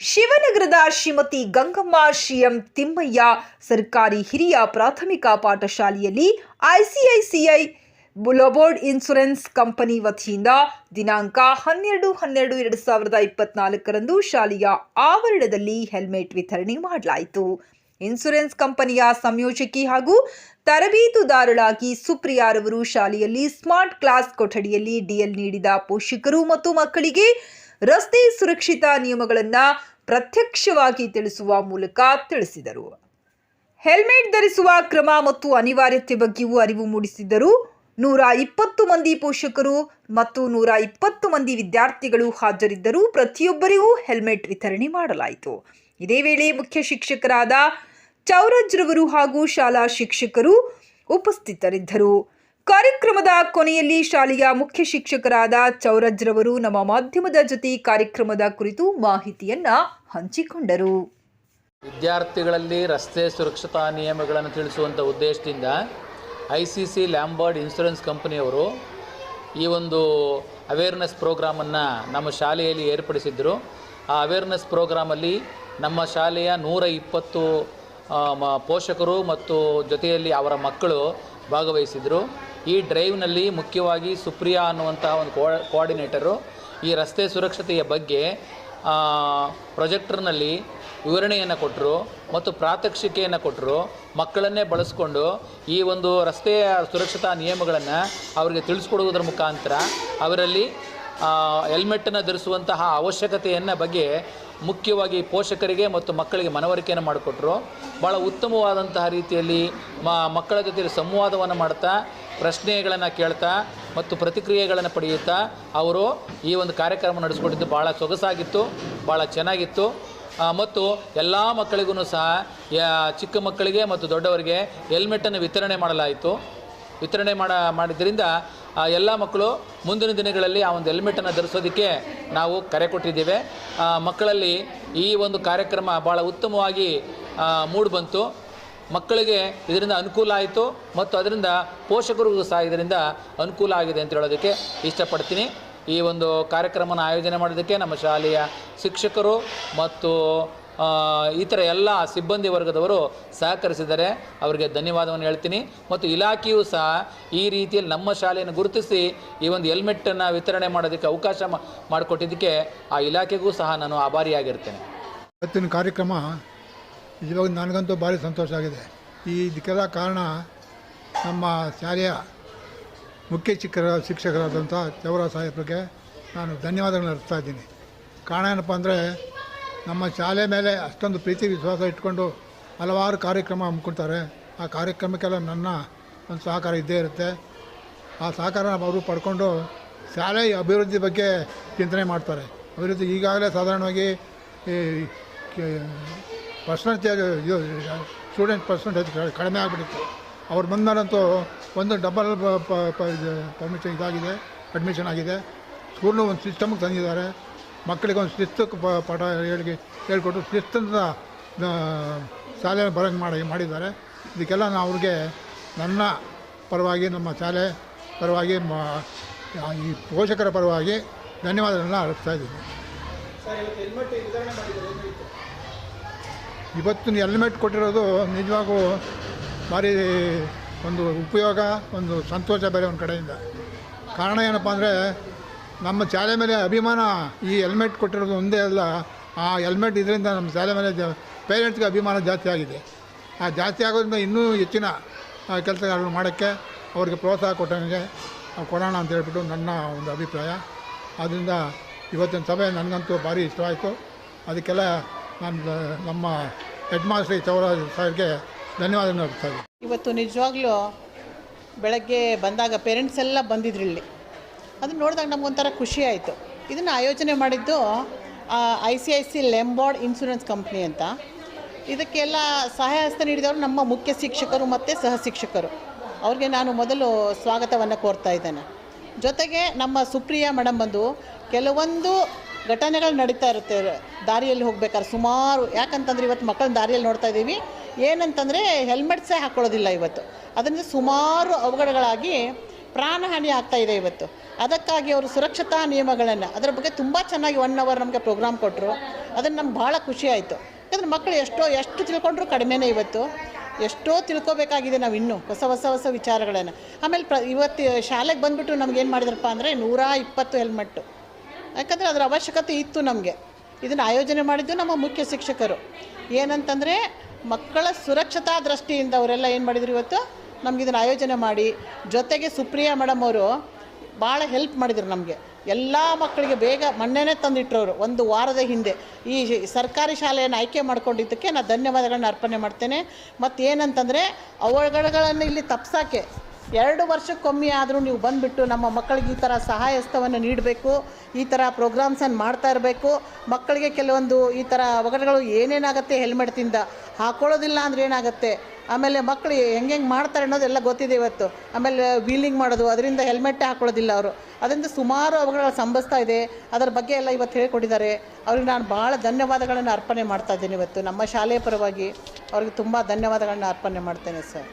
ಶಿವನಗರದ ಶ್ರೀಮತಿ ಗಂಗಮ್ಮ ಶ್ರೀಎಂ ತಿಮ್ಮಯ್ಯ ಸರ್ಕಾರಿ ಹಿರಿಯ ಪ್ರಾಥಮಿಕ ಪಾಠಶಾಲೆಯಲ್ಲಿ ಐಸಿಐಸಿಐ ಬುಲೋಬೋರ್ಡ್ ಇನ್ಶೂರೆನ್ಸ್ ಕಂಪನಿ ವತಿಯಿಂದ ದಿನಾಂಕ ಹನ್ನೆರಡು ಹನ್ನೆರಡು ಎರಡು ಸಾವಿರದ ಇಪ್ಪತ್ನಾಲ್ಕರಂದು ಶಾಲೆಯ ಆವರಣದಲ್ಲಿ ಹೆಲ್ಮೆಟ್ ವಿತರಣೆ ಮಾಡಲಾಯಿತು. ಇನ್ಶೂರೆನ್ಸ್ ಕಂಪನಿಯ ಸಂಯೋಜಕಿ ಹಾಗೂ ತರಬೇತುದಾರಳಾಗಿ ಸುಪ್ರಿಯಾರವರು ಶಾಲೆಯಲ್ಲಿ ಸ್ಮಾರ್ಟ್ ಕ್ಲಾಸ್ ಕೊಠಡಿಯಲ್ಲಿ ಡಿಎಲ್ ನೀಡಿದ ಪೋಷಕರು ಮತ್ತು ಮಕ್ಕಳಿಗೆ ರಸ್ತೆ ಸುರಕ್ಷಿತಾ ನಿಯಮಗಳನ್ನು ಪ್ರತ್ಯಕ್ಷವಾಗಿ ತಿಳಿಸುವ ಮೂಲಕ ತಿಳಿಸಿದರು. ಹೆಲ್ಮೆಟ್ ಧರಿಸುವ ಕ್ರಮ ಮತ್ತು ಅನಿವಾರ್ಯತೆ ಬಗ್ಗೆಯೂ ಅರಿವು ಮೂಡಿಸಿದ್ದರು. ನೂರ ಇಪ್ಪತ್ತು ಮಂದಿ ಪೋಷಕರು ಮತ್ತು ನೂರ ಇಪ್ಪತ್ತು ಮಂದಿ ವಿದ್ಯಾರ್ಥಿಗಳು ಹಾಜರಿದ್ದರು ಪ್ರತಿಯೊಬ್ಬರಿಗೂ ಹೆಲ್ಮೆಟ್ ವಿತರಣೆ ಮಾಡಲಾಯಿತು. ಇದೇ ವೇಳೆ ಮುಖ್ಯ ಶಿಕ್ಷಕರಾದ ಚೌರಜ್ರವರು ಹಾಗೂ ಶಾಲಾ ಶಿಕ್ಷಕರು ಉಪಸ್ಥಿತರಿದ್ದರು. ಕಾರ್ಯಕ್ರಮದ ಕೊನೆಯಲ್ಲಿ ಶಾಲೆಯ ಮುಖ್ಯ ಶಿಕ್ಷಕರಾದ ಚೌರಜ್ರವರು ನಮ್ಮ ಮಾಧ್ಯಮದ ಜೊತೆ ಕಾರ್ಯಕ್ರಮದ ಕುರಿತು ಮಾಹಿತಿಯನ್ನ ಹಂಚಿಕೊಂಡರು. ವಿದ್ಯಾರ್ಥಿಗಳಲ್ಲಿ ರಸ್ತೆ ಸುರಕ್ಷತಾ ನಿಯಮಗಳನ್ನು ತಿಳಿಸುವಂಥ ಉದ್ದೇಶದಿಂದ I C C Lombard insurance ಕಂಪನಿಯವರು ಈ ಒಂದು ಅವೇರ್ನೆಸ್ ಪ್ರೋಗ್ರಾಮನ್ನು ನಮ್ಮ ಶಾಲೆಯಲ್ಲಿ ಏರ್ಪಡಿಸಿದ್ದರು ಆ ಅವೇರ್ನೆಸ್ ಪ್ರೋಗ್ರಾಮಲ್ಲಿ ನಮ್ಮ ಶಾಲೆಯ ನೂರ ಇಪ್ಪತ್ತು ಮ- ಪೋಷಕರು ಮತ್ತು ಜೊತೆಯಲ್ಲಿ ಅವರ ಮಕ್ಕಳು ಭಾಗವಹಿಸಿದರು. ಈ ಡ್ರೈವ್ನಲ್ಲಿ ಮುಖ್ಯವಾಗಿ ಸುಪ್ರಿಯಾ ಅನ್ನುವಂತಹ ಒಂದು ಕೋಆರ್ಡಿನೇಟರು. ಈ ರಸ್ತೆ ಸುರಕ್ಷತೆಯ ಬಗ್ಗೆ ಪ್ರೊಜೆಕ್ಟರ್ನಲ್ಲಿ ವಿವರಣೆಯನ್ನು ಕೊಟ್ಟರು ಮತ್ತು ಪ್ರಾತ್ಯಕ್ಷಿಕೆಯನ್ನು ಕೊಟ್ಟರು ಮಕ್ಕಳನ್ನೇ ಬಳಸ್ಕೊಂಡು ಈ ಒಂದು ರಸ್ತೆಯ ಸುರಕ್ಷತಾ ನಿಯಮಗಳನ್ನು ಅವರಿಗೆ ತಿಳಿಸ್ಕೊಡುವುದರ ಮುಖಾಂತರ, ಅವರಲ್ಲಿ ಹೆಲ್ಮೆಟ್ಟನ್ನು ಧರಿಸುವಂತಹ ಅವಶ್ಯಕತೆಯನ್ನು ಬಗ್ಗೆ ಮುಖ್ಯವಾಗಿ ಪೋಷಕರಿಗೆ ಮತ್ತು ಮಕ್ಕಳಿಗೆ ಮನವರಿಕೆಯನ್ನು ಮಾಡಿಕೊಟ್ರು. ಭಾಳ ಉತ್ತಮವಾದಂತಹ ರೀತಿಯಲ್ಲಿ ಮಕ್ಕಳ ಜೊತೆ ಸಂವಾದವನ್ನು ಮಾಡ್ತಾ, ಪ್ರಶ್ನೆಗಳನ್ನು ಕೇಳ್ತಾ ಮತ್ತು ಪ್ರತಿಕ್ರಿಯೆಗಳನ್ನು ಪಡೆಯುತ್ತಾ ಅವರು ಈ ಒಂದು ಕಾರ್ಯಕ್ರಮ ನಡೆಸ್ಕೊಟ್ಟಿದ್ದು ಭಾಳ ಸೊಗಸಾಗಿತ್ತು ಭಾಳ ಚೆನ್ನಾಗಿತ್ತು. ಮತ್ತು ಎಲ್ಲ ಮಕ್ಕಳಿಗೂ ಸಹ ಚಿಕ್ಕ ಮಕ್ಕಳಿಗೆ ಮತ್ತು ದೊಡ್ಡವರಿಗೆ ಹೆಲ್ಮೆಟನ್ನು ವಿತರಣೆ ಮಾಡಲಾಯಿತು. ವಿತರಣೆ ಮಾಡ, ಮಾಡಿದ್ದರಿಂದ ಎಲ್ಲ ಮಕ್ಕಳು ಮುಂದಿನ ದಿನಗಳಲ್ಲಿ ಆ ಒಂದು ಹೆಲ್ಮೆಟನ್ನು ಧರಿಸೋದಕ್ಕೆ ನಾವು ಕರೆ ಕೊಟ್ಟಿದ್ದೇವೆ. ಮಕ್ಕಳಲ್ಲಿ ಈ ಒಂದು ಕಾರ್ಯಕ್ರಮ ಭಾಳ ಉತ್ತಮವಾಗಿ ಮೂಡಿಬಂತು ಮಕ್ಕಳಿಗೆ ಇದರಿಂದ ಅನುಕೂಲ ಆಯಿತು. ಮತ್ತು ಅದರಿಂದ ಪೋಷಕರಿಗೂ ಸಹ ಇದರಿಂದ ಅನುಕೂಲ ಆಗಿದೆ ಅಂತ ಹೇಳೋದಕ್ಕೆ ಇಷ್ಟಪಡ್ತೀನಿ. ಈ ಒಂದು ಕಾರ್ಯಕ್ರಮನ ಆಯೋಜನೆ ಮಾಡೋದಕ್ಕೆ ನಮ್ಮ ಶಾಲೆಯ ಶಿಕ್ಷಕರು ಮತ್ತು ಇತರ ಎಲ್ಲ ಸಿಬ್ಬಂದಿ ವರ್ಗದವರು ಸಹಕರಿಸಿದರೆ ಅವರಿಗೆ ಧನ್ಯವಾದವನ್ನು ಹೇಳ್ತೀನಿ. ಮತ್ತು ಇಲಾಖೆಯೂ ಸಹ ಈ ರೀತಿಯಲ್ಲಿ ನಮ್ಮ ಶಾಲೆಯನ್ನು ಗುರುತಿಸಿ ಈ ಒಂದು ಹೆಲ್ಮೆಟ್ಟನ್ನು ವಿತರಣೆ ಮಾಡೋದಕ್ಕೆ ಅವಕಾಶ ಮಾಡಿಕೊಟ್ಟಿದ್ದಕ್ಕೆ ಆ ಇಲಾಖೆಗೂ ಸಹ ನಾನು ಆಭಾರಿಯಾಗಿರ್ತೇನೆ. ಇವತ್ತಿನ ಕಾರ್ಯಕ್ರಮ ನಿಜವಾಗಿ ನನಗಂತೂ ಭಾರಿ ಸಂತೋಷ ಆಗಿದೆ. ಈ ಇದಕ್ಕೆಲ್ಲ ಕಾರಣ ನಮ್ಮ ಶಾಲೆಯ ಮುಖ್ಯ ಶಿಕ್ಷಕರ ಶಿಕ್ಷಕರಾದಂಥ ಚೌರ ಸಾಹೇಬ್ರಿಗೆ ನಾನು ಧನ್ಯವಾದಗಳನ್ನ ಅರ್ಪಿಸ್ತಾ ಇದ್ದೀನಿ. ಕಾರಣ ಏನಪ್ಪ ಅಂದರೆ, ನಮ್ಮ ಶಾಲೆ ಮೇಲೆ ಅಷ್ಟೊಂದು ಪ್ರೀತಿ, ವಿಶ್ವಾಸ ಇಟ್ಕೊಂಡು ಹಲವಾರು ಕಾರ್ಯಕ್ರಮ ಹಮ್ಮಿಕೊಳ್ತಾರೆ. ಆ ಕಾರ್ಯಕ್ರಮಕ್ಕೆಲ್ಲ ನನ್ನ ಒಂದು ಸಹಕಾರ ಇದ್ದೇ ಇರುತ್ತೆ. ಆ ಸಹಕಾರ ಅವರು ಪಡ್ಕೊಂಡು ಶಾಲೆ ಅಭಿವೃದ್ಧಿ ಬಗ್ಗೆ ಚಿಂತನೆ ಮಾಡ್ತಾರೆ. ಅಭಿವೃದ್ಧಿ ಈಗಾಗಲೇ ಸಾಧಾರಣವಾಗಿ ಪರ್ಸಂಟೇಜ್ ಸ್ಟೂಡೆಂಟ್ ಪರ್ಸೆಂಟೇಜ್ ಕಡಿಮೆ ಆಗಿಬಿಟ್ಟಿತ್ತು. ಅವ್ರು ಬಂದ್ಮೇಲಂತೂ ಒಂದು ಡಬಲ್ ಪರ್ಮಿಷನ್ ಇದಾಗಿದೆ ಅಡ್ಮಿಷನ್ ಆಗಿದೆ. ಸ್ಕೂಲ್ನು ಒಂದು ಸಿಸ್ಟಮ್ಗೆ ತಂದಿದ್ದಾರೆ. ಮಕ್ಕಳಿಗೆ ಒಂದು ಶಿಸ್ತು ಪ- ಪಾಠ ಹೇಳಿ ಹೇಳ್ಕೊಟ್ಟು ಶಿಸ್ತಂತ ಶಾಲೆ ಬರೋಂಗೆ ಮಾಡಿ ಮಾಡಿದ್ದಾರೆ. ಇದಕ್ಕೆಲ್ಲ ನಾನು ಅವ್ರಿಗೆ ನನ್ನ ಪರವಾಗಿ ನಮ್ಮ ಶಾಲೆ ಪರವಾಗಿ ಈ ಪೋಷಕರ ಪರವಾಗಿ ಧನ್ಯವಾದಗಳನ್ನ ಅರ್ಪಿಸ್ತಾ ಇದ್ದೀನಿ. ಇವತ್ತು ಹೆಲ್ಮೆಟ್ ಕೊಟ್ಟಿರೋದು ನಿಜವಾಗೂ ಭಾರಿ ಒಂದು ಉಪಯೋಗ, ಒಂದು ಸಂತೋಷ ಬೇರೆ ಒಂದು ಕಡೆಯಿಂದ. ಕಾರಣ ಏನಪ್ಪ ಅಂದರೆ, ನಮ್ಮ ಶಾಲೆ ಮೇಲೆ ಅಭಿಮಾನ ಈ ಹೆಲ್ಮೆಟ್ ಕೊಟ್ಟಿರೋದು ಒಂದೇ ಅಲ್ಲ, ಆ ಹೆಲ್ಮೆಟ್ ಇದರಿಂದ ನಮ್ಮ ಶಾಲೆ ಮೇಲೆ ಜ ಪೇರೆಂಟ್ಸ್ಗೆ ಅಭಿಮಾನ ಜಾಸ್ತಿ ಆಗಿದೆ. ಆ ಜಾಸ್ತಿ ಆಗೋದ್ರಿಂದ ಇನ್ನೂ ಹೆಚ್ಚಿನ ಕೆಲಸಗಳನ್ನು ಮಾಡೋಕ್ಕೆ ಅವ್ರಿಗೆ ಪ್ರೋತ್ಸಾಹ ಕೊಟ್ಟಂಗೆ ಕೊಡೋಣ ಅಂತ ಹೇಳ್ಬಿಟ್ಟು ನನ್ನ ಒಂದು ಅಭಿಪ್ರಾಯ. ಆದ್ದರಿಂದ ಇವತ್ತಿನ ಸಭೆ ನನಗಂತೂ ಭಾರಿ ಇಷ್ಟವಾಯಿತು. ಅದಕ್ಕೆಲ್ಲ ನಾನು ನಮ್ಮ ಹೆಡ್ ಮಾಸ್ಟರ್ ಚೌರ ಸಾರ್ಗೆ ಧನ್ಯವಾದಗಳನ್ನು ಅರ್ಪಿಸ್ತಾ ಇದ್ದೀನಿ ಇವತ್ತು ನಿಜವಾಗ್ಲೂ ಬೆಳಗ್ಗೆ ಬಂದಾಗ ಪೇರೆಂಟ್ಸ್ ಎಲ್ಲ ಬಂದಿದ್ರು ಇಲ್ಲಿ. ಅದನ್ನು ನೋಡಿದಾಗ ನಮಗೊಂಥರ ಖುಷಿ ಆಯಿತು. ಇದನ್ನು ಆಯೋಜನೆ ಮಾಡಿದ್ದು I C I C Lombard insurance company ಅಂತ. ಇದಕ್ಕೆಲ್ಲ ಸಹಾಯ ನೀಡಿದವರು ನಮ್ಮ ಮುಖ್ಯ ಶಿಕ್ಷಕರು ಮತ್ತು ಸಹ ಶಿಕ್ಷಕರು. ಅವ್ರಿಗೆ ನಾನು ಮೊದಲು ಸ್ವಾಗತವನ್ನು ಕೋರ್ತಾ ಇದ್ದೇನೆ. ಜೊತೆಗೆ ನಮ್ಮ ಸುಪ್ರಿಯಾ ಮೇಡಮ್ ಬಂದು ಕೆಲವೊಂದು ಘಟನೆಗಳು ನಡೀತಾ ಇರುತ್ತೆ, ದಾರಿಯಲ್ಲಿ ಹೋಗ್ಬೇಕಾದ್ರೆ ಸುಮಾರು. ಯಾಕಂತಂದ್ರೆ ಇವತ್ತು ಮಕ್ಕಳನ್ನ ದಾರಿಯಲ್ಲಿ ನೋಡ್ತಾ ಇದ್ದೀವಿ. ಏನಂತಂದರೆ ಹೆಲ್ಮೆಟ್ಸೇ ಹಾಕ್ಕೊಳ್ಳೋದಿಲ್ಲ ಇವತ್ತು. ಅದರಿಂದ ಸುಮಾರು ಅವಘಡಗಳಾಗಿ ಪ್ರಾಣಹಾನಿ ಆಗ್ತಾ ಇದೆ ಇವತ್ತು. ಅದಕ್ಕಾಗಿ ಅವರು ಸುರಕ್ಷತಾ ನಿಯಮಗಳನ್ನು, ಅದರ ಬಗ್ಗೆ ತುಂಬ ಚೆನ್ನಾಗಿ ಒನ್ ಅವರ್ ನಮಗೆ ಪ್ರೋಗ್ರಾಮ್ ಕೊಟ್ಟರು ಅದನ್ನು ನಮ್ಗೆ ಭಾಳ ಖುಷಿ ಆಯಿತು. ಯಾಕಂದ್ರೆ ಮಕ್ಕಳು ಎಷ್ಟೋ, ಎಷ್ಟು ತಿಳ್ಕೊಂಡ್ರು ಕಡಿಮೆನೇ ಇವತ್ತು. ಎಷ್ಟೋ ತಿಳ್ಕೊಬೇಕಾಗಿದೆ ನಾವು ಇನ್ನೂ ಹೊಸ ಹೊಸ ಹೊಸ ವಿಚಾರಗಳನ್ನು. ಆಮೇಲೆ ಪ್ರ, ಇವತ್ತು ಶಾಲೆಗೆ ಬಂದುಬಿಟ್ಟು ನಮ್ಗೆ ಏನು ಮಾಡಿದ್ರಪ್ಪ ಅಂದರೆ ನೂರ ಇಪ್ಪತ್ತು ಹೆಲ್ಮೆಟ್ಟು ಯಾಕಂದರೆ ಅದರ ಅವಶ್ಯಕತೆ ಇತ್ತು ನಮಗೆ. ಇದನ್ನು ಆಯೋಜನೆ ಮಾಡಿದ್ದು ನಮ್ಮ ಮುಖ್ಯ ಶಿಕ್ಷಕರು. ಏನಂತಂದರೆ ಮಕ್ಕಳ ಸುರಕ್ಷತಾ ದೃಷ್ಟಿಯಿಂದ ಅವರೆಲ್ಲ ಏನು ಮಾಡಿದ್ರು ಇವತ್ತು? ನಮ್ಗೆ ಇದನ್ನು ಆಯೋಜನೆ ಮಾಡಿ. ಜೊತೆಗೆ ಸುಪ್ರಿಯಾ ಮೇಡಮ್ ಅವರು ಭಾಳ ಹೆಲ್ಪ್ ಮಾಡಿದರು ನಮಗೆ. ಎಲ್ಲ ಮಕ್ಕಳಿಗೆ ಬೇಗ ಮೊನ್ನೆನೇ ತಂದಿಟ್ರು ಅವರು ಒಂದು ವಾರದ ಹಿಂದೆ. ಈ ಸರ್ಕಾರಿ ಶಾಲೆಯನ್ನು ಆಯ್ಕೆ ಮಾಡ್ಕೊಂಡಿದ್ದಕ್ಕೆ ನಾನು ಧನ್ಯವಾದಗಳನ್ನ ಅರ್ಪಣೆ ಮಾಡ್ತೇನೆ. ಮತ್ತು ಏನಂತಂದರೆ ಅವಘಡಗಳನ್ನು ಇಲ್ಲಿ ತಪ್ಸೋಕ್ಕೆ ಎರಡು ವರ್ಷಕ್ಕೊಮ್ಮೆ ಆದರೂ ನೀವು ಬಂದುಬಿಟ್ಟು ನಮ್ಮ ಮಕ್ಕಳಿಗೆ ಈ ಥರ ಸಹಾಯ ಹಸ್ತವನ್ನು ನೀಡಬೇಕು, ಈ ಥರ ಪ್ರೋಗ್ರಾಮ್ಸನ್ನು ಮಾಡ್ತಾ ಇರಬೇಕು. ಮಕ್ಕಳಿಗೆ ಕೆಲವೊಂದು ಈ ಥರ ಅವಘಡಗಳು ಏನೇನಾಗುತ್ತೆ ಹೆಲ್ಮೆಟ್ದಿಂದ ಹಾಕೊಳ್ಳೋದಿಲ್ಲ ಅಂದರೆ ಏನಾಗುತ್ತೆ? ಆಮೇಲೆ ಮಕ್ಕಳು ಹೆಂಗೆ ಹೆಂಗೆ ಮಾಡ್ತಾರೆ ಅನ್ನೋದೆಲ್ಲ ಗೊತ್ತಿದೆ ಇವತ್ತು. ಆಮೇಲೆ ವೀಲಿಂಗ್ ಮಾಡೋದು, ಅದರಿಂದ ಹೆಲ್ಮೆಟ್ ಹಾಕೊಳ್ಳೋದಿಲ್ಲ ಅವರು. ಅದರಿಂದ ಸುಮಾರು ಅವಘಡಗಳು ಸಂಭವಿಸ್ತಾ ಇದೆ. ಅದರ ಬಗ್ಗೆ ಎಲ್ಲ ಇವತ್ತು ಹೇಳಿಕೊಟ್ಟಿದ್ದಾರೆ. ಅವ್ರಿಗೆ ನಾನು ಭಾಳ ಧನ್ಯವಾದಗಳನ್ನು ಅರ್ಪಣೆ ಮಾಡ್ತಾ ಇದ್ದೀನಿ ಇವತ್ತು. ನಮ್ಮ ಶಾಲೆಯ ಪರವಾಗಿ ಅವ್ರಿಗೆ ತುಂಬ ಧನ್ಯವಾದಗಳನ್ನ ಅರ್ಪಣೆ ಮಾಡ್ತೇನೆ ಸರ್.